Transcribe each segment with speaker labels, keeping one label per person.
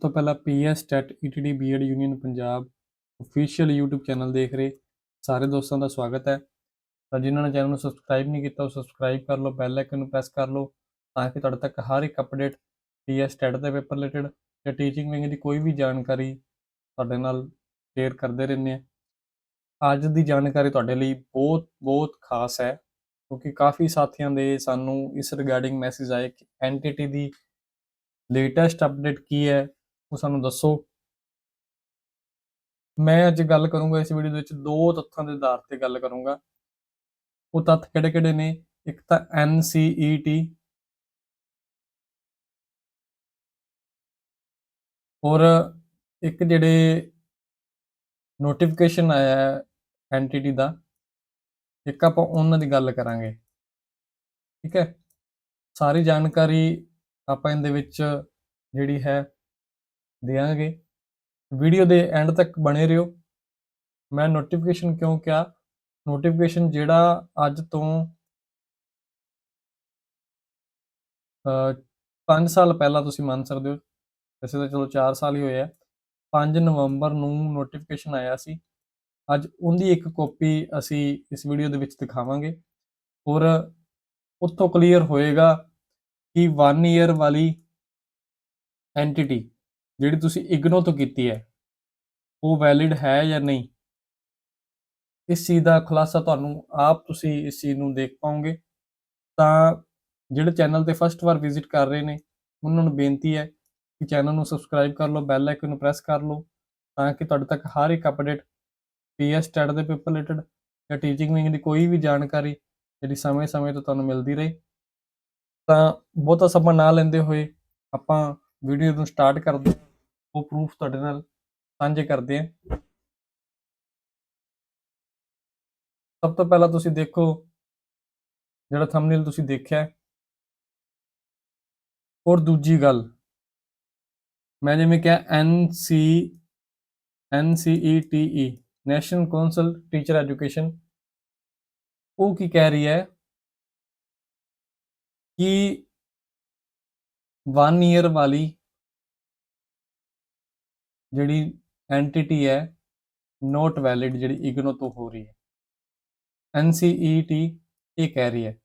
Speaker 1: ਤੋਂ ਪਹਿਲਾਂ PS TET ETT BEd union Punjab official YouTube channel ਦੇਖ ਰਹੇ। ਸਾਰੇ ਦੋਸਤਾਂ ਦਾ ਸਵਾਗਤ ਹੈ। ਤਾਂ ਜਿਨ੍ਹਾਂ ਨੇ ਚੈਨਲ ਨੂੰ ਸਬਸਕ੍ਰਾਈਬ ਨਹੀਂ ਕੀਤਾ, ਉਹ ਸਬਸਕ੍ਰਾਈਬ ਕਰ ਲਓ ਬੈਲ ਆਈਕਨ ਨੂੰ ਪ੍ਰੈਸ ਕਰ ਲਓ, ਤਾਂ ਕਿ ਤੁਹਾਡੇ ਤੱਕ ਹਰ ਇੱਕ ਅਪਡੇਟ ਪੀਐਸ ਟੈਟ ਦੇ ਪੇਪਰ ਰਿਲੇਟਡ ਜਾਂ ਟੀਚਿੰਗ ਵਿੰਗ ਦੀ ਕੋਈ ਵੀ ਜਾਣਕਾਰੀ ਤੁਹਾਡੇ ਨਾਲ ਸ਼ੇਅਰ ਕਰਦੇ ਰਹਿੰਦੇ ਆ ਅੱਜ ਦੀ ਜਾਣਕਾਰੀ ਤੁਹਾਡੇ ਲਈ ਬਹੁਤ ਬਹੁਤ ਖਾਸ ਹੈ, ਕਿਉਂਕਿ ਕਾਫੀ ਸਾਥੀਆਂ ਦੇ ਸਾਨੂੰ ਇਸ ਰਿਗਾਰਡਿੰਗ ਮੈਸੇਜ ਆਏ ਕਿ ਐਨਟੀਟੀ ਦੀ ਲੇਟੈਸਟ ਅਪਡੇਟ ਕੀ ਹੈ ਉਹ ਸਾਨੂੰ ਦੱਸੋ। ਮੈਂ ਅੱਜ ਗੱਲ ਕਰੂੰਗਾ ਇਸ ਵੀਡੀਓ ਦੇ ਵਿੱਚ ਦੋ ਤੱਥਾਂ ਦੇ ਆਧਾਰ ਤੇ ਗੱਲ ਕਰੂੰਗਾ। ਉਹ ਤੱਥ ਕਿਹੜੇ-ਕਿਹੜੇ ਨੇ? ਇੱਕ ਤਾਂ NCET ਔਰ ਇੱਕ ਜਿਹੜੇ ਨੋਟੀਫਿਕੇਸ਼ਨ ਆਇਆ ਹੈ ਐਨਟੀਟੀ ਦਾ, ਇੱਕ ਆਪਾਂ ਉਹਨਾਂ ਦੀ ਗੱਲ ਕਰਾਂਗੇ। ਠੀਕ ਹੈ? ਸਾਰੀ ਜਾਣਕਾਰੀ ਆਪਾਂ ਇਹਦੇ ਵਿੱਚ ਜਿਹੜੀ ਹੈ ਦੇਵਾਂਗੇ ਵੀਡੀਓ ਦੇ ਐਂਡ ਤੱਕ ਬਣੇ ਰਹੋ। ਮੈਂ ਨੋਟੀਫਿਕੇਸ਼ਨ ਕਿਉਂ ਕਿਹਾ? ਨੋਟੀਫਿਕੇਸ਼ਨ ਜਿਹੜਾ ਅੱਜ ਤੋਂ 5 ਸਾਲ ਪਹਿਲਾਂ ਤੁਸੀਂ ਮੰਨ ਸਕਦੇ ਹੋ। ਵੈਸੇ ਤਾਂ ਚਲੋ 4 ਸਾਲ ਹੀ ਹੋਏ ਆ। 5 ਨਵੰਬਰ ਨੂੰ ਨੋਟੀਫਿਕੇਸ਼ਨ ਆਇਆ ਸੀ। ਅੱਜ ਉਹਦੀ ਇੱਕ ਕਾਪੀ ਅਸੀਂ ਇਸ ਵੀਡੀਓ ਦੇ ਵਿੱਚ ਦਿਖਾਵਾਂਗੇ। ਔਰ ਉੱਥੋਂ ਕਲੀਅਰ ਹੋਏਗਾ ਕਿ 1 ਇਅਰ ਵਾਲੀ ਐਂਟੀਟੀ ਜਿਹੜੀ ਤੁਸੀਂ ਇਗਨੋ ਤੋਂ ਕੀਤੀ ਹੈ, ਉਹ ਵੈਲਿਡ ਹੈ ਜਾਂ ਨਹੀਂ? ਇਸ ਚੀਜ਼ ਦਾ ਖੁਲਾਸਾ ਤੁਹਾਨੂੰ ਆਪ ਤੁਸੀਂ ਇਸ ਚੀਜ਼ ਨੂੰ ਦੇਖ ਪਾਓਗੇ। ਤਾਂ ਜਿਹੜੇ ਚੈਨਲ ਤੇ ਫਸਟ ਵਾਰ ਵਿਜ਼ਿਟ ਕਰ ਰਹੇ ਨੇ, ਉਹਨਾਂ ਨੂੰ ਬੇਨਤੀ ਹੈ ਕਿ ਚੈਨਲ ਨੂੰ ਸਬਸਕ੍ਰਾਈਬ ਕਰ ਲਓ ਬੈਲ ਆਈਕਨ ਨੂੰ ਪ੍ਰੈਸ ਕਰ ਲਓ, ਤਾਂ ਕਿ ਤੁਹਾਡੇ ਤੱਕ ਹਰ ਇੱਕ ਅਪਡੇਟ ਪੀਐਸ ਟੈਟ ਦੇ ਪੇਪਰ ਰਿਲੇਟਡ ਜਾਂ ਟੀਚਿੰਗ ਵਿੰਗ ਦੀ ਕੋਈ ਵੀ ਜਾਣਕਾਰੀ ਜਿਹੜੀ ਸਮੇਂ-ਸਮੇਂ ਤੋਂ ਤੁਹਾਨੂੰ ਮਿਲਦੀ ਰਹੇ। ਤਾਂ ਬਹੁਤਾ ਸਮਾਂ ਨਾ ਲੈਂਦੇ ਹੋਏ ਆਪਾਂ ਵੀਡੀਓ ਨੂੰ ਸਟਾਰਟ ਕਰਦੇ ਹਾਂ। ਉਹ ਪ੍ਰੂਫ ਤੁਹਾਡੇ ਨਾਲ ਸਾਂਝੇ ਕਰਦੇ ਹਾਂ। ਸਭ ਤੋਂ ਪਹਿਲਾਂ ਤੁਸੀਂ ਦੇਖੋ, ਜਿਹੜਾ ਥੰਬਨੇਲ ਤੁਸੀਂ ਦੇਖਿਆ ਹੈ। ਔਰ ਦੂਜੀ ਗੱਲ, ਮੈਂ ਜਿਵੇਂ ਕਿਹਾ NC NCTE national council teacher education ਉਹ ਕੀ ਕਹਿ ਰਹੀ ਹੈ? ਕਿ 1 ਇਅਰ ਵਾਲੀ ਜਿਹੜੀ ਐਂਟੀਟੀ ਹੈ ਨੋਟ ਵੈਲਿਡ ਜਿਹੜੀ ਇਗਨੋ ਤੋਂ ਹੋ ਰਹੀ ਹੈ। ਐਨਸੀਈਟੀ ਇਹ ਕਹਿ ਰਹੀ ਹੈ।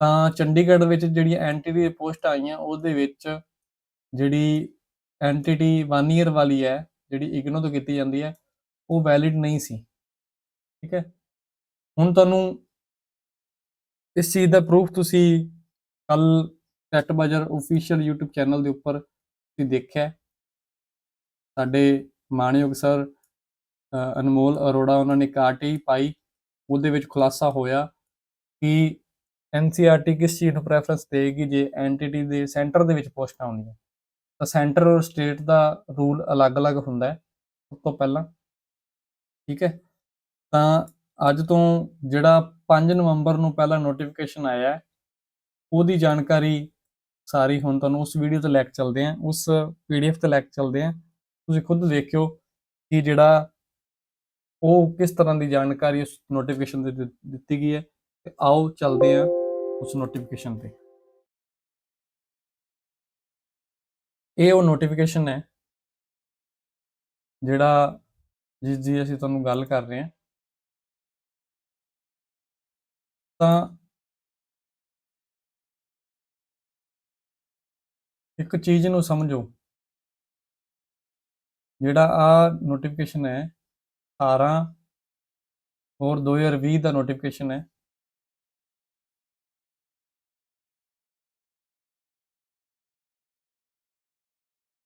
Speaker 1: ਤਾਂ ਚੰਡੀਗੜ੍ਹ ਵਿੱਚ ਜਿਹੜੀਆਂ ਐਂਟੀਟੀ ਦੇ ਪੋਸਟ ਆਈਆਂ, ਉਹਦੇ ਵਿੱਚ ਜਿਹੜੀ ਐਂਟੀਟੀ 1 ਇਅਰ ਵਾਲੀ ਹੈ, ਜਿਹੜੀ ਇਗਨੋ ਤੋਂ ਕੀਤੀ ਜਾਂਦੀ ਹੈ, ਉਹ ਵੈਲਿਡ ਨਹੀਂ ਸੀ। ਠੀਕ ਹੈ? ਹੁਣ ਤੁਹਾਨੂੰ ਇਸ ਚੀਜ਼ ਦਾ ਪ੍ਰੂਫ ਤੁਸੀਂ ਕੱਲ ਸੈਟ ਬਜਰ ਅਫੀਸ਼ੀਅਲ YouTube ਚੈਨਲ ਦੇ ਉੱਪਰ ਤੁਸੀਂ ਦੇਖਿਆ ਸਾਡੇ ਮਾਣਯੋਗ ਸਰ ਅਨਮੋਲ ਅਰੋੜਾ ਉਹਨਾਂ ਨੇ ਕਾਰਟੀ ਪਾਈ, ਉਹਦੇ ਵਿੱਚ ਖੁਲਾਸਾ ਹੋਇਆ ਕਿ NCRT ਕਿਸ ਚੀਜ਼ ਨੂੰ ਪ੍ਰੈਫਰੈਂਸ ਦੇਗੀ ਜੇ ਐਂਟੀਟੀ ਦੇ ਸੈਂਟਰ ਦੇ ਵਿੱਚ ਪੋਸਟਾਂ ਆਉਂਦੀਆਂ? ਤਾਂ ਸੈਂਟਰ ਔਰ ਸਟੇਟ ਦਾ ਰੂਲ ਅਲੱਗ-ਅਲੱਗ ਹੁੰਦਾ ਹੈ, ਸਭ ਤੋਂ ਪਹਿਲਾਂ। ਠੀਕ ਹੈ? ਤਾਂ ਅੱਜ ਤੋਂ ਜਿਹੜਾ 5 ਨਵੰਬਰ ਨੂੰ ਪਹਿਲਾ ਨੋਟੀਫਿਕੇਸ਼ਨ ਆਇਆ ਹੈ, ਉਹਦੀ ਜਾਣਕਾਰੀ ਸਾਰੀ ਹੁਣ ਤੁਹਾਨੂੰ ਉਸ ਵੀਡੀਓ ਤੇ ਲੈ ਕੇ ਚੱਲਦੇ ਆਂ ਉਸ ਪੀਡੀਐਫ ਤੇ ਲੈ ਕੇ ਚੱਲਦੇ ਆਂ ਤੁਸੀਂ ਖੁਦ ਦੇਖਿਓ ਕਿ ਜਿਹੜਾ ਉਹ ਕਿਸ ਤਰ੍ਹਾਂ ਦੀ ਜਾਣਕਾਰੀ ਉਸ ਨੋਟੀਫਿਕੇਸ਼ਨ ਤੇ ਦਿੱਤੀ ਗਈ ਹੈ ਤੇ ਆਓ ਚੱਲਦੇ ਆਂ ਉਸ ਨੋਟੀਫਿਕੇਸ਼ਨ ਤੇ। ਇਹ ਉਹ ਨੋਟੀਫਿਕੇਸ਼ਨ ਹੈ ਜਿਹੜਾ ਜਿਸ ਦੀ ਅਸੀਂ ਤੁਹਾਨੂੰ ਗੱਲ ਕਰ ਰਹੇ ਹਾਂ। ਤਾਂ ਇੱਕ ਚੀਜ਼ ਨੂੰ ਸਮਝੋ। ਜਿਹੜਾ ਆ ਨੋਟੀਫਿਕੇਸ਼ਨ ਹੈ 18 ਹੋਰ 2020 ਦਾ ਨੋਟੀਫਿਕੇਸ਼ਨ ਹੈ।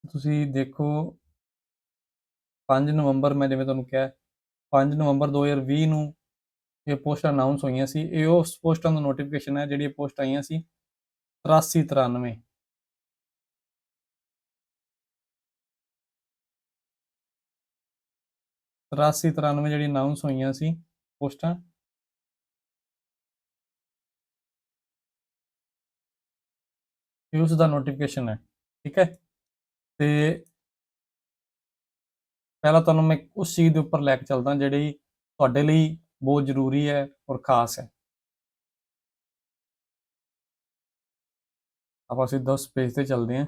Speaker 1: ਤੁਸੀਂ ਦੇਖੋ 5 ਨਵੰਬਰ ਮੈਂ ਜਿਵੇਂ ਤੁਹਾਨੂੰ ਕਿਹਾ 5 ਨਵੰਬਰ 2020 ਨੂੰ ਇਹ ਪੋਸਟ ਅਨਾਉਂਸ ਹੋਈਆਂ ਸੀ। ਇਹ ਉਸ ਪੋਸਟਾਂ ਦਾ ਨੋਟੀਫਿਕੇਸ਼ਨ ਹੈ, ਜਿਹੜੀ ਪੋਸਟ ਆਈਆਂ ਸੀ 83 83 93 ਜਿਹੜੀ ਅਨਾਉਂਸ ਹੋਈਆਂ ਸੀ ਪੋਸਟਾਂ। ਇਹ ਉਸ ਦਾ ਨੋਟੀਫਿਕੇਸ਼ਨ ਹੈ, ਠੀਕ ਹੈ? ਤੇ ਪਹਿਲਾਂ ਤੁਹਾਨੂੰ ਮੈਂ ਉਸ ਚੀਜ਼ ਦੇ ਉੱਪਰ ਲੈ ਕੇ ਚੱਲਦਾ, ਜਿਹੜੀ ਤੁਹਾਡੇ ਲਈ ਬਹੁਤ ਜ਼ਰੂਰੀ ਹੈ ਔਰ ਖਾਸ ਹੈ। ਆਪਾਂ ਸਿੱਧਾ ਉਸ ਪੇਜ ਤੇ ਚੱਲਦੇ ਹਾਂ।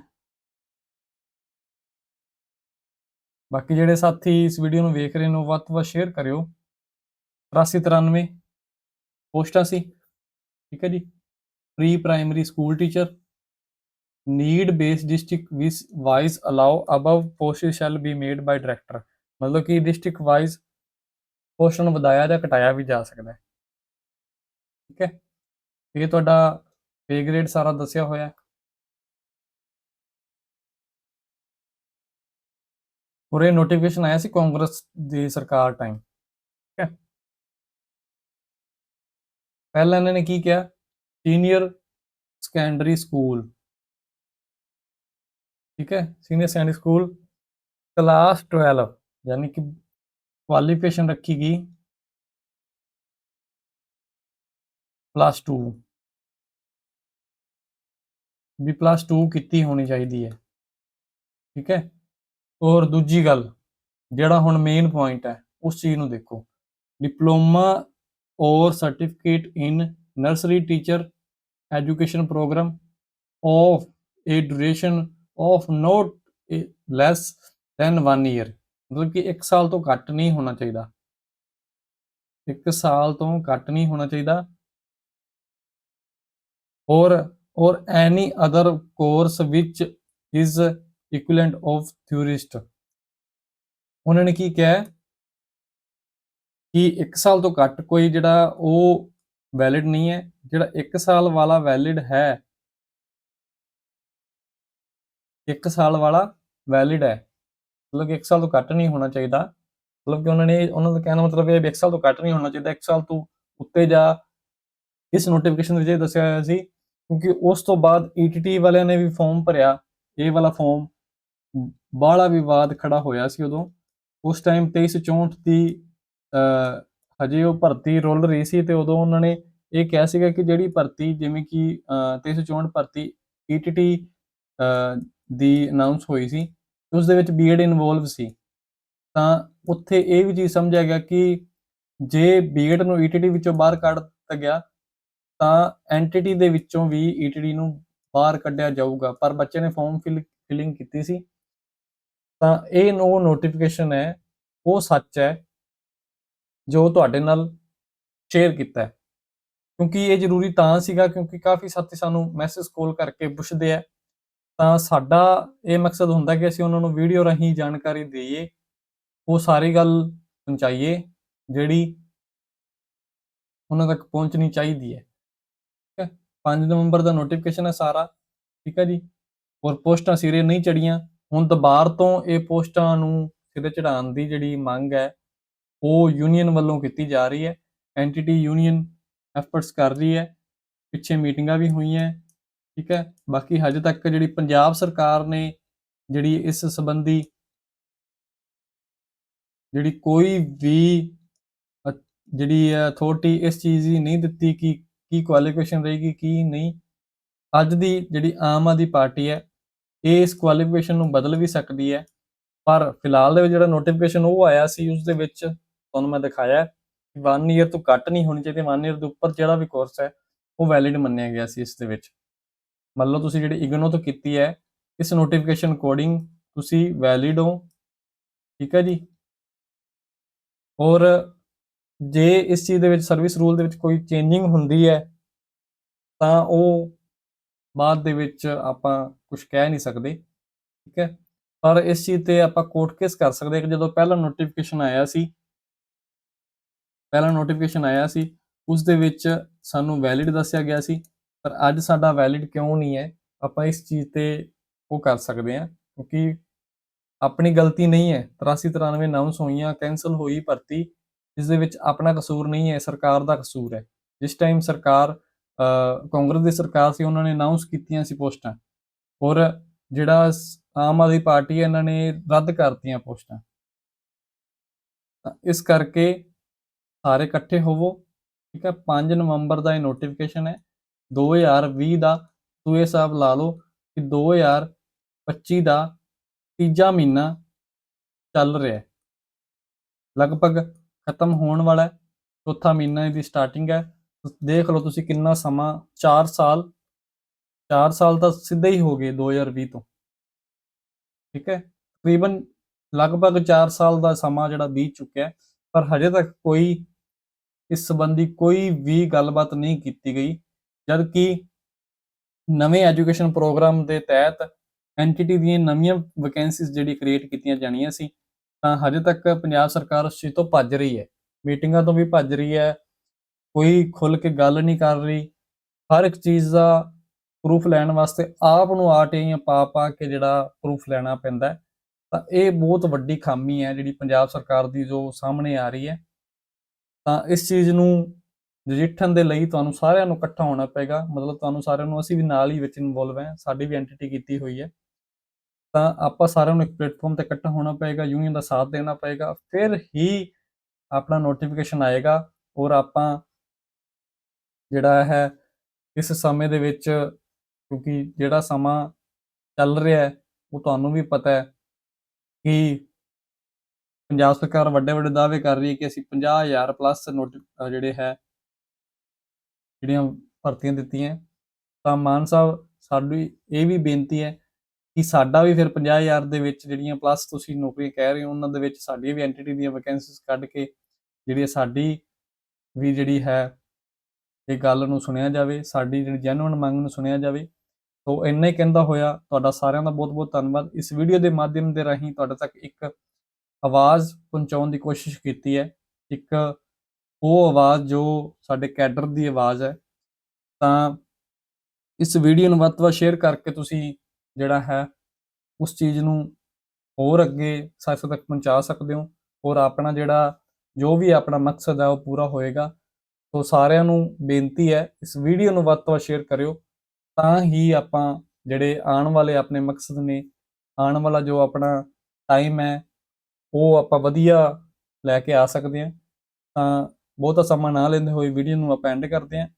Speaker 1: ਬਾਕੀ ਜਿਹੜੇ ਸਾਥੀ ਇਸ ਵੀਡੀਓ ਨੂੰ ਵੇਖ ਰਹੇ ਨੇ, ਉਹ ਵੱਧ ਤੋਂ ਵੱਧ ਸ਼ੇਅਰ ਕਰਿਓ। 8393 ਪੋਸਟਾਂ ਸੀ। ਠੀਕ ਹੈ ਜੀ। Pre primary school teacher need based district wise wise allow above post shall be made by director ਮਤਲਬ ਕਿ ਡਿਸਟ੍ਰਿਕਟ ਵਾਈਜ਼ ਪੋਸਟਾਂ ਨੂੰ ਵਧਾਇਆ ਜਾਂ ਘਟਾਇਆ ਵੀ ਜਾ ਸਕਦਾ ਹੈ। ਠੀਕ ਹੈ। ਇਹ ਤੁਹਾਡਾ ਪੇ ਗ੍ਰੇਡ ਸਾਰਾ ਦੱਸਿਆ ਹੋਇਆ ਹੈ। ਔਰ ਇਹ ਨੋਟੀਫਿਕੇਸ਼ਨ ਆਇਆ ਸੀ ਕਾਂਗਰਸ ਦੀ ਸਰਕਾਰ ਟਾਈਮ ਠੀਕ ਹੈ ਪਹਿਲਾਂ ਇਹਨਾਂ ਨੇ ਕੀ ਕਿਹਾ ਸੀਨੀਅਰ ਸੈਕੰਡਰੀ ਸਕੂਲ ਠੀਕ ਹੈ ਸੀਨੀਅਰ ਸੈਕੰਡਰੀ ਸਕੂਲ ਕਲਾਸ 12 ਯਾਨੀ ਕਿ ਕੁਆਲੀਫਿਕੇਸ਼ਨ ਰੱਖੀ ਗਈ ਪਲੱਸ 2 ਵੀ ਪਲੱਸ 2 ਕੀਤੀ ਹੋਣੀ ਚਾਹੀਦੀ ਹੈ ਠੀਕ ਹੈ ਔਰ ਦੂਜੀ ਗੱਲ, ਜਿਹੜਾ ਹੁਣ ਮੇਨ ਪੁਆਇੰਟ ਹੈ, ਉਸ ਚੀਜ਼ ਨੂੰ ਦੇਖੋ। Diploma or certificate in nursery teacher education programme of a duration of not a- less than 1 year ਮਤਲਬ ਕਿ 1 ਸਾਲ ਤੋਂ ਘੱਟ ਨਹੀਂ ਹੋਣਾ ਚਾਹੀਦਾ। 1 ਸਾਲ ਤੋਂ ਘੱਟ ਨਹੀਂ ਹੋਣਾ ਚਾਹੀਦਾ। Or or any other course ਵਿੱਚ ਇਜ਼ ਇਕੁਇਵਲੈਂਟ ਆਫ ਥਿਊਰਿਸਟ ਉਹਨਾਂ ਨੇ ਕੀ ਕਿਹਾ ਕਿ 1 ਸਾਲ ਤੋਂ ਘੱਟ ਕੋਈ ਜਿਹੜਾ ਉਹ ਵੈਲਿਡ ਨਹੀਂ ਹੈ, ਜਿਹੜਾ 1 ਸਾਲ ਵਾਲਾ ਵੈਲਿਡ ਹੈ। 1 ਸਾਲ ਵਾਲਾ ਵੈਲਿਡ ਹੈ। ਮਤਲਬ ਕਿ 1 ਸਾਲ ਤੋਂ ਘੱਟ ਨਹੀਂ ਹੋਣਾ ਚਾਹੀਦਾ। ਮਤਲਬ ਕਿ ਉਹਨਾਂ ਨੇ, ਉਹਨਾਂ ਦਾ ਕਹਿਣ ਦਾ ਮਤਲਬ ਇਹ ਹੈ 1 ਸਾਲ ਤੋਂ ਘੱਟ ਨਹੀਂ ਹੋਣਾ ਚਾਹੀਦਾ 1 ਸਾਲ ਤੋਂ ਉੱਤੇ ਜਾ। ਇਸ ਨੋਟੀਫਿਕੇਸ਼ਨ ਵਿੱਚ ਇਹ ਦੱਸਿਆ ਹੋਇਆ ਸੀ, ਕਿਉਂਕਿ ਉਸ ਤੋਂ ਬਾਅਦ ਈਟੀਟੀ ਵਾਲਿਆਂ ਨੇ ਵੀ ਫਾਰਮ ਭਰਿਆ। ਇਹ ਵਾਲਾ ਫਾਰਮ ਬਾਹਲਾ ਵਿਵਾਦ ਖੜਾ ਹੋਇਆ ਸੀ ਉਦੋਂ। ਉਸ ਟਾਈਮ 2364 ਦੀ ਹਜੇ ਉਹ ਭਰਤੀ ਰੁੱਲ ਰਹੀ ਸੀ ਤੇ ਉਦੋਂ ਉਹਨਾਂ ਨੇ ਇਹ ਕਿਹਾ ਸੀਗਾ ਕਿ ਜਿਹੜੀ ਭਰਤੀ ਜਿਵੇਂ ਕਿ ਅਹ, 2364 ਭਰਤੀ ਈਟੀਟੀ ਦੀ ਅਨਾਉਂਸ ਹੋਈ ਸੀ ਉਸ ਦੇ ਵਿੱਚ ਬੀਐਡ ਇਨਵੋਲਵ ਸੀ। ਤਾਂ ਉੱਥੇ ਇਹ ਵੀ ਚੀਜ਼ ਸਮਝਿਆ ਗਿਆ ਕਿ ਜੇ ਬੀਐਡ ਨੂੰ ਈਟੀਟੀ ਵਿੱਚੋਂ ਬਾਹਰ ਕੱਢ ਦਿੱਤਾ ਗਿਆ ਤਾਂ ਐਂਟੀਟੀ ਦੇ ਵਿੱਚੋਂ ਵੀ ਈਟੀਟੀ ਨੂੰ ਬਾਹਰ ਕੱਢਿਆ ਜਾਊਗਾ। ਪਰ ਬੱਚੇ ਨੇ ਫਾਰਮ ਫਿਲ ਫਿਲਿੰਗ ਕੀਤੀ ਸੀ। ਤਾਂ ਇਹ ਨੋ ਨੋਟੀਫਿਕੇਸ਼ਨ ਹੈ, ਉਹ ਸੱਚ ਹੈ, ਜੋ ਤੁਹਾਡੇ ਨਾਲ ਸ਼ੇਅਰ ਕੀਤਾ ਹੈ। ਕਿਉਂਕਿ ਇਹ ਜ਼ਰੂਰੀ ਤਾਂ ਸੀਗਾ, ਕਿਉਂਕਿ ਕਾਫੀ ਸਾਥੀ ਸਾਨੂੰ ਮੈਸੇਜ ਕਾਲ ਕਰਕੇ ਪੁੱਛਦੇ ਆ। ਤਾਂ ਸਾਡਾ ਇਹ ਮਕਸਦ ਹੁੰਦਾ ਕਿ ਅਸੀਂ ਉਹਨਾਂ ਨੂੰ ਵੀਡੀਓ ਰਾਹੀਂ ਜਾਣਕਾਰੀ ਦੇਈਏ, ਉਹ ਸਾਰੀ ਗੱਲ ਪਹੁੰਚਾਈਏ, ਜਿਹੜੀ ਉਹਨਾਂ ਤੱਕ ਪਹੁੰਚਣੀ ਚਾਹੀਦੀ ਹੈ। ਠੀਕ ਹੈ? 5 ਨਵੰਬਰ ਦਾ ਨੋਟੀਫਿਕੇਸ਼ਨ ਹੈ ਸਾਰਾ। ਠੀਕ ਹੈ ਜੀ? ਔਰ ਪੋਸਟਾਂ ਸਿਰੇ ਨਹੀਂ ਚੜੀਆਂ ਹੁਣ ਦੁਬਾਰ ਤੋਂ ਇਹ ਪੋਸਟਾਂ ਨੂੰ ਸਿਰੇ ਚੜਾਉਣ ਦੀ ਜਿਹੜੀ ਮੰਗ ਹੈ, ਉਹ ਯੂਨੀਅਨ ਵੱਲੋਂ ਕੀਤੀ ਜਾ ਰਹੀ ਹੈ। ਐਂਟੀਟੀ ਯੂਨੀਅਨ ਐਫਰਟਸ ਕਰ ਰਹੀ ਹੈ। ਪਿੱਛੇ ਮੀਟਿੰਗਾਂ ਵੀ ਹੋਈਆਂ, ਠੀਕ ਹੈ। ਬਾਕੀ ਹਜੇ ਤੱਕ ਜਿਹੜੀ ਪੰਜਾਬ ਸਰਕਾਰ ਨੇ ਜਿਹੜੀ ਇਸ ਸੰਬੰਧੀ ਜਿਹੜੀ ਕੋਈ ਵੀ, ਅ- ਜਿਹੜੀ ਅਥਾਰਟੀ ਇਸ ਚੀਜ਼ ਦੀ ਨਹੀਂ ਦਿੱਤੀ ਕਿ ਕੀ ਕੁਆਲੀਫਿਕੇਸ਼ਨ ਰਹੇਗੀ, ਕੀ ਨਹੀਂ, ਅੱਜ ਦੀ ਜਿਹੜੀ ਆਮ ਆਦਮੀ ਪਾਰਟੀ ਹੈ ਇਹ ਇਸ ਕੁਆਲੀਫਿਕੇਸ਼ਨ ਨੂੰ ਬਦਲ ਵੀ ਸਕਦੀ ਹੈ। ਪਰ ਫਿਲਹਾਲ ਦੇ ਵਿੱਚ ਜਿਹੜਾ ਨੋਟੀਫਿਕੇਸ਼ਨ ਉਹ ਆਇਆ ਸੀ, ਉਸ ਦੇ ਵਿੱਚ ਤੁਹਾਨੂੰ ਮੈਂ ਦਿਖਾਇਆ ਕਿ 1 ਇਅਰ ਤੋਂ ਘੱਟ ਨਹੀਂ ਹੋਣੀ ਚਾਹੀਦੀ 1 ਇਅਰ ਦੇ ਉੱਪਰ ਜਿਹੜਾ ਵੀ ਕੋਰਸ ਹੈ, ਉਹ ਵੈਲਿਡ ਮੰਨਿਆ ਗਿਆ ਸੀ ਇਸ ਦੇ ਵਿੱਚ। ਮੰਨ ਲਓ ਤੁਸੀਂ ਜਿਹੜੀ ਇਗਨੋ ਤੋਂ ਕੀਤੀ ਹੈ, ਇਸ ਨੋਟੀਫਿਕੇਸ਼ਨ ਅਕੋਰਡਿੰਗ ਤੁਸੀਂ ਵੈਲਿਡ ਹੋ, ਠੀਕ ਹੈ ਜੀ? ਔਰ ਜੇ ਇਸ ਚੀਜ਼ ਦੇ ਵਿੱਚ ਸਰਵਿਸ ਰੂਲ ਦੇ ਵਿੱਚ ਕੋਈ ਚੇਂਜਿੰਗ ਹੁੰਦੀ ਹੈ, ਤਾਂ ਉਹ ਬਾਅਦ ਦੇ ਵਿੱਚ ਆਪਾਂ ਕੁਝ ਕਹਿ ਨਹੀਂ ਸਕਦੇ, ਠੀਕ ਹੈ? ਪਰ ਇਸ ਚੀਜ਼ ਤੇ ਆਪਾਂ ਕੋਰਟ ਕੇਸ ਕਰ ਸਕਦੇ ਕਿ ਜਦੋਂ ਪਹਿਲਾ ਨੋਟੀਫਿਕੇਸ਼ਨ ਆਇਆ ਸੀ, ਪਹਿਲਾ ਨੋਟੀਫਿਕੇਸ਼ਨ ਆਇਆ ਸੀ, ਉਸ ਦੇ ਵਿੱਚ ਸਾਨੂੰ ਵੈਲਿਡ ਦੱਸਿਆ ਗਿਆ ਸੀ, ਪਰ ਅੱਜ ਸਾਡਾ ਵੈਲਿਡ ਕਿਉਂ ਨਹੀਂ ਹੈ, ਆਪਾਂ ਇਸ ਚੀਜ਼ ਤੇ ਉਹ ਕਰ ਸਕਦੇ ਹਾਂ, ਕਿਉਂਕਿ ਆਪਣੀ ਗਲਤੀ ਨਹੀਂ ਹੈ। 83 93 ਅਨਾਉਂਸ ਹੋਈਆਂ ਕੈਨਸਲ ਹੋਈ ਭਰਤੀ ਇਸ ਦੇ ਵਿੱਚ ਆਪਣਾ ਕਸੂਰ ਨਹੀਂ ਹੈ ਸਰਕਾਰ ਦਾ ਕਸੂਰ ਹੈ। ਜਿਸ ਟਾਈਮ ਸਰਕਾਰ ਕਾਂਗਰਸ ਦੀ ਸਰਕਾਰ ਸੀ, ਉਹਨਾਂ ਨੇ ਅਨਾਉਂਸ ਕੀਤੀਆਂ ਸੀ ਪੋਸਟਾਂ। ਔਰ ਜਿਹੜਾ ਆਮ ਆਦਮੀ ਪਾਰਟੀ ਹੈ, ਇਹਨਾਂ ਨੇ ਰੱਦ ਕਰਤੀਆਂ ਪੋਸਟਾਂ। ਇਸ ਕਰਕੇ ਸਾਰੇ ਇਕੱਠੇ ਹੋਵੋ, ਠੀਕ ਹੈ? 5 ਨਵੰਬਰ ਦਾ ਇਹ ਨੋਟੀਫਿਕੇਸ਼ਨ ਹੈ। 2020 ਦਾ ਤੂੰ ਇਹ ਹਿਸਾਬ ਲਾ ਲਓ ਕਿ 2025 ਦਾ ਤੀਜਾ ਮਹੀਨਾ ਚੱਲ ਰਿਹਾ ਹੈ। ਲਗਭਗ ਖਤਮ ਹੋਣ ਵਾਲਾ ਹੈ। ਚੌਥਾ ਮਹੀਨਾ ਇਹਦੀ ਸਟਾਰਟਿੰਗ ਹੈ। ਦੇਖ ਲਓ ਤੁਸੀਂ ਕਿੰਨਾ ਸਮਾਂ 4 ਸਾਲ 4 ਸਾਲ ਤਾਂ ਸਿੱਧੇ ਹੀ ਹੋ ਗਏ 2020 ਤੋਂ। ਠੀਕ ਹੈ? ਤਕਰੀਬਨ ਲਗਭਗ 4 ਸਾਲ ਦਾ ਸਮਾਂ ਜਿਹੜਾ ਬੀਤ ਚੁੱਕਿਆ ਹੈ, ਪਰ ਹਜੇ ਤੱਕ ਕੋਈ ਇਸ ਸੰਬੰਧੀ ਕੋਈ ਵੀ ਗੱਲਬਾਤ ਨਹੀਂ ਕੀਤੀ ਗਈ ਜਦ ਕਿ ਨਵੇਂ ਐਜੂਕੇਸ਼ਨ ਪ੍ਰੋਗਰਾਮ ਦੇ ਤਹਿਤ ਐਨਟੀਟੀ ਦੀਆਂ ਨਵੀਆਂ ਵੈਕੈਂਸੀਜ਼ ਜਿਹੜੀ ਕ੍ਰੀਏਟ ਕੀਤੀਆਂ ਜਾਣੀਆਂ ਸੀ ਤਾਂ ਹਜੇ ਤੱਕ ਪੰਜਾਬ ਸਰਕਾਰ ਉਸ ਚੀਜ਼ ਤੋਂ ਭੱਜ ਰਹੀ ਹੈ। ਮੀਟਿੰਗਾਂ ਤੋਂ ਵੀ ਭੱਜ ਰਹੀ ਹੈ ਕੋਈ ਖੁੱਲ ਕੇ ਗੱਲ ਨਹੀਂ ਕਰ ਰਹੀ। ਹਰ ਇੱਕ ਚੀਜ਼ ਦਾ ਪ੍ਰੂਫ ਲੈਣ ਵਾਸਤੇ ਆਪ ਨੂੰ ਆਟੇ ਪਾ ਪਾ ਕੇ ਜਿਹੜਾ ਪ੍ਰੂਫ ਲੈਣਾ ਪੈਂਦਾ ਤਾਂ ਇਹ ਬਹੁਤ ਵੱਡੀ ਖਾਮੀ ਹੈ ਜਿਹੜੀ ਪੰਜਾਬ ਸਰਕਾਰ ਦੀ ਜੋ ਸਾਹਮਣੇ ਆ ਰਹੀ ਹੈ। ਤਾਂ ਇਸ ਚੀਜ਼ ਨੂੰ ਨਜਿੱਠਣ ਦੇ ਲਈ ਤੁਹਾਨੂੰ ਸਾਰਿਆਂ ਨੂੰ ਇਕੱਠਾ ਹੋਣਾ ਪਏਗਾ। ਮਤਲਬ ਤੁਹਾਨੂੰ ਸਾਰਿਆਂ ਨੂੰ ਅਸੀਂ ਵੀ ਨਾਲ ਹੀ ਵਿੱਚ ਇਨਵੋਲਵ ਹੈ। ਸਾਡੀ ਵੀ ਐਂਟੀਟੀ ਕੀਤੀ ਹੋਈ ਹੈ। ਤਾਂ ਆਪਾਂ ਸਾਰਿਆਂ ਨੂੰ ਇੱਕ ਪਲੇਟਫਾਰਮ ਤੇ ਇਕੱਠਾ ਹੋਣਾ ਪਏਗਾ, ਯੂਨੀਅਨ ਦਾ ਸਾਥ ਦੇਣਾ ਪਏਗਾ। ਫਿਰ ਹੀ ਆਪਣਾ ਨੋਟੀਫਿਕੇਸ਼ਨ ਆਏਗਾ ਔਰ ਆਪਾਂ ਜਿਹੜਾ ਹੈ, ਇਸ ਸਮੇਂ ਦੇ ਵਿੱਚ ਕਿਉਂਕਿ ਜਿਹੜਾ ਸਮਾਂ ਚੱਲ ਰਿਹਾ ਹੈ, ਉਹ ਤੁਹਾਨੂੰ ਵੀ ਪਤਾ ਹੈ ਕਿ ਪੰਜਾਬ ਸਰਕਾਰ ਵੱਡੇ ਵੱਡੇ ਦਾਅਵੇ ਕਰ ਰਹੀ ਹੈ ਕਿ ਅਸੀਂ 50000 ਪਲੱਸ ਨੋਟ ਜਿਹੜੇ ਹੈ, ਜਿਹੜੀਆਂ ਭਰਤੀਆਂ ਦਿੱਤੀਆਂ ਤਾਂ ਮਾਨ ਸਾਹਿਬ, ਸਾਡੀ ਇਹ ਵੀ ਬੇਨਤੀ ਹੈ ਕਿ ਸਾਡਾ ਵੀ ਫਿਰ 50000 ਦੇ ਵਿੱਚ ਜਿਹੜੀਆਂ ਪਲੱਸ ਤੁਸੀਂ ਨੌਕਰੀਆਂ ਕਹਿ ਰਹੇ ਹੋ, ਉਹਨਾਂ ਦੇ ਵਿੱਚ ਸਾਡੀ ਵੀ ਐਂਟੀਟੀ ਦੀਆਂ ਵੈਕੈਂਸੀਜ਼ ਕੱਢ ਕੇ, ਜਿਹੜੀ ਸਾਡੀ ਵੀ ਜਿਹੜੀ ਹੈ ਇਹ ਗੱਲ ਨੂੰ ਸੁਣਿਆ ਜਾਵੇ, ਸਾਡੀ ਜਿਹੜੀ ਜੈਨੂਇਨ ਮੰਗ ਨੂੰ ਸੁਣਿਆ ਜਾਵੇ, ਸੋ ਇੰਨਾ ਹੀ ਕਹਿੰਦਾ ਹੋਇਆ, ਤੁਹਾਡਾ ਸਾਰਿਆਂ ਦਾ ਬਹੁਤ-ਬਹੁਤ ਧੰਨਵਾਦ। ਇਸ ਵੀਡੀਓ ਦੇ ਮਾਧਿਅਮ ਦੇ ਰਾਹੀਂ ਤੁਹਾਡੇ ਤੱਕ ਇੱਕ ਆਵਾਜ਼ ਪਹੁੰਚਾਉਣ ਦੀ ਕੋਸ਼ਿਸ਼ ਕੀਤੀ ਹੈ। ਇੱਕ ਉਹ ਆਵਾਜ਼ ਜੋ ਸਾਡੇ ਕੈਡਰ ਦੀ ਆਵਾਜ਼ ਹੈ। ਤਾਂ ਇਸ ਵੀਡੀਓ ਨੂੰ ਵੱਧ ਤੋਂ ਵੱਧ ਸ਼ੇਅਰ ਕਰਕੇ ਤੁਸੀਂ ਜਿਹੜਾ ਹੈ, ਉਸ ਚੀਜ਼ ਨੂੰ ਹੋਰ ਅੱਗੇ ਸਾਰਿਆਂ ਤੱਕ ਪਹੁੰਚਾ ਸਕਦੇ ਹੋ। ਔਰ ਆਪਣਾ ਜਿਹੜਾ ਜੋ ਵੀ ਆਪਣਾ ਮਕਸਦ ਹੈ, ਉਹ ਪੂਰਾ ਹੋਏਗਾ। ਸੋ ਸਾਰਿਆਂ ਨੂੰ ਬੇਨਤੀ ਹੈ, ਇਸ ਵੀਡੀਓ ਨੂੰ ਵੱਧ ਤੋਂ ਵੱਧ ਸ਼ੇਅਰ ਕਰਿਓ, ਤਾਂ ਹੀ ਆਪਾਂ ਜਿਹੜੇ ਆਉਣ ਵਾਲੇ ਆਪਣੇ ਮਕਸਦ ਨੇ, ਆਉਣ ਵਾਲਾ ਜੋ ਆਪਣਾ ਟਾਈਮ ਹੈ, ਉਹ ਆਪਾਂ ਵਧੀਆ ਲੈ ਕੇ ਆ ਸਕਦੇ ਹਾਂ। ਤਾਂ ਬਹੁਤਾ ਸਮਾਂ ਨਾ ਲੈਂਦੇ ਹੋਏ ਵੀਡੀਓ ਨੂੰ ਆਪਾਂ ਐਂਡ ਕਰਦੇ ਹਾਂ।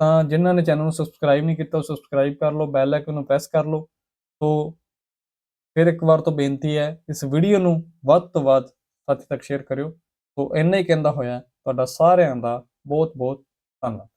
Speaker 1: ਤਾਂ ਜਿਨ੍ਹਾਂ ਨੇ ਚੈਨਲ ਨੂੰ ਸਬਸਕ੍ਰਾਈਬ ਨਹੀਂ ਕੀਤਾ, ਉਹ ਸਬਸਕ੍ਰਾਈਬ ਕਰ ਲਓ ਬੈਲ ਆਈਕਨ ਨੂੰ ਪ੍ਰੈਸ ਕਰ ਲਓ। ਸੋ ਫਿਰ ਇੱਕ ਵਾਰ ਤੋਂ ਬੇਨਤੀ ਹੈ, ਇਸ ਵੀਡੀਓ ਨੂੰ ਵੱਧ ਤੋਂ ਵੱਧ ਸਾਥੀ ਤੱਕ ਸ਼ੇਅਰ ਕਰਿਓ। ਸੋ ਇੰਨਾ ਹੀ ਕਹਿੰਦਾ ਹੋਇਆ, ਤੁਹਾਡਾ ਸਾਰਿਆਂ ਦਾ ਬਹੁਤ ਬਹੁਤ ਧੰਨਵਾਦ।